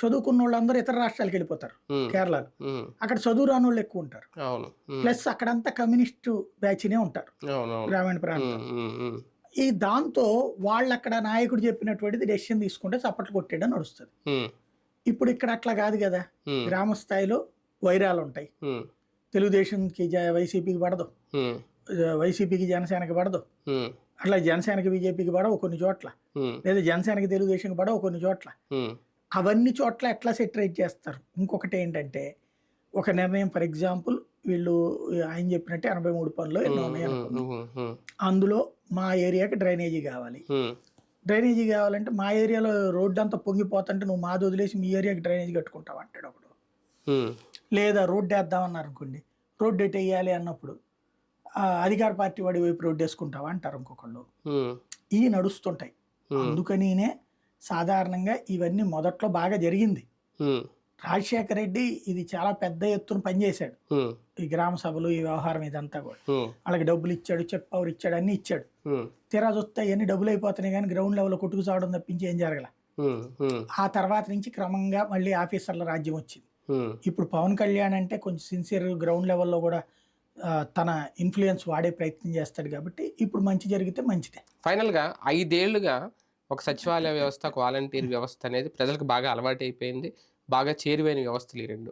చదువుకున్న వాళ్ళందరూ ఇతర రాష్ట్రాలకు వెళ్ళిపోతారు కేరళలో అక్కడ చదువు రాని వాళ్ళు ఎక్కువ ఉంటారు. ప్లస్ అక్కడంతా కమ్యూనిస్టు బ్యాచ్నే ఉంటారు గ్రామీణ ప్రాంతం. ఈ దాంతో వాళ్ళు అక్కడ నాయకుడు చెప్పినటువంటిది డెసిషన్ తీసుకుంటే చప్పట్లు కొట్టేయడం నడుస్తుంది. ఇప్పుడు ఇక్కడ అట్లా కాదు కదా. గ్రామ స్థాయిలో వైరాలు ఉంటాయి. తెలుగుదేశంకి వైసీపీకి పడదు. వైసీపీకి జనసేనకి పడదు. అట్లా జనసేనకి బీజేపీకి పడవు కొన్ని చోట్ల. లేదా జనసేనకి తెలుగుదేశంకి పడవు కొన్ని చోట్ల. అవన్నీ చోట్ల ఎట్లా సెటరేట్ చేస్తారు? ఇంకొకటి ఏంటంటే ఒక నిర్ణయం ఫర్ ఎగ్జాంపుల్ వీళ్ళు ఆయన చెప్పినట్టే ఎనభై మూడు పనులు ఎన్నో ఉన్నాయి అందులో మా ఏరియాకి డ్రైనేజీ కావాలి. డ్రైనేజీ కావాలంటే మా ఏరియాలో రోడ్డు అంతా పొంగిపోతుంటే నువ్వు మాది వదిలేసి మీ ఏరియాకి డ్రైనేజీ కట్టుకుంటావు అంటాడు ఒకడు. లేదా రోడ్డు వేద్దామన్నారు అనుకోండి రోడ్డు ఎటు వేయాలి అన్నప్పుడు అధికార పార్టీ వాడి వైపు రోడ్డు వేసుకుంటావా అంటారు ఇంకొకళ్ళు. ఇవి నడుస్తుంటాయి. అందుకనినే సాధారణంగా ఇవన్నీ మొదట్లో బాగా జరిగింది. రాజశేఖర రెడ్డి ఇది చాలా పెద్ద ఎత్తున పనిచేశాడు ఈ గ్రామ సభలు ఈ వ్యవహారం ఇదంతా కూడా. వాళ్ళకి డబ్బులు ఇచ్చాడు చెక్ పవర్ ఇచ్చాడు అన్ని ఇచ్చాడు. తీరా చూస్తే అవన్నీ డబ్బులు అయిపోతున్నాయి కానీ గ్రౌండ్ లెవెల్లో కొట్టుకు చావడం తప్పించి ఏం జరగల. ఆ తర్వాత నుంచి క్రమంగా మళ్ళీ ఆఫీసర్ల రాజ్యం వచ్చింది. ఇప్పుడు పవన్ కళ్యాణ్ అంటే కొంచెం సిన్సియర్ గ్రౌండ్ లెవెల్లో కూడా తన ఇన్ఫ్లుయెన్స్ వాడే ప్రయత్నం చేస్తాడు కాబట్టి ఇప్పుడు మంచి జరిగితే మంచిదే. ఫైనల్గా ఐదేళ్ళుగా ఒక సచివాలయ వ్యవస్థ ఒక వాలంటీర్ వ్యవస్థ అనేది ప్రజలకు బాగా అలవాటు అయిపోయింది బాగా చేరువైన వ్యవస్థలు ఈ రెండు.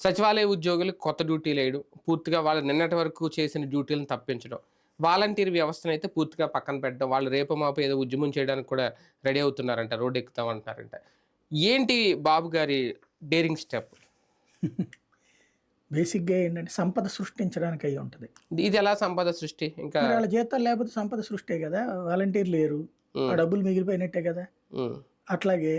సచివాలయ ఉద్యోగులు కొత్త డ్యూటీలు వేయడం పూర్తిగా వాళ్ళు నిన్నటి వరకు చేసిన డ్యూటీలను తప్పించడం. వాలంటీర్ వ్యవస్థను అయితే పూర్తిగా పక్కన పెట్టడం వాళ్ళు రేపు మాపు ఏదో ఉద్యమం చేయడానికి కూడా రెడీ అవుతున్నారంట రోడ్డు ఎక్కుతామంటారంట. ఏంటి బాబు గారి డేరింగ్ స్టెప్? బేసిక్గా ఏంటంటే సంపద సృష్టించడానికి అయి ఉంటుంది. ఇది ఎలా సంపద సృష్టి? ఇంకా వాళ్ళ జీతాలు లేకపోతే సంపద సృష్టే కదా? వాలంటీర్ లేరు. ఆ డబ్బులు మిగిలిపోయినట్టే కదా. అట్లాగే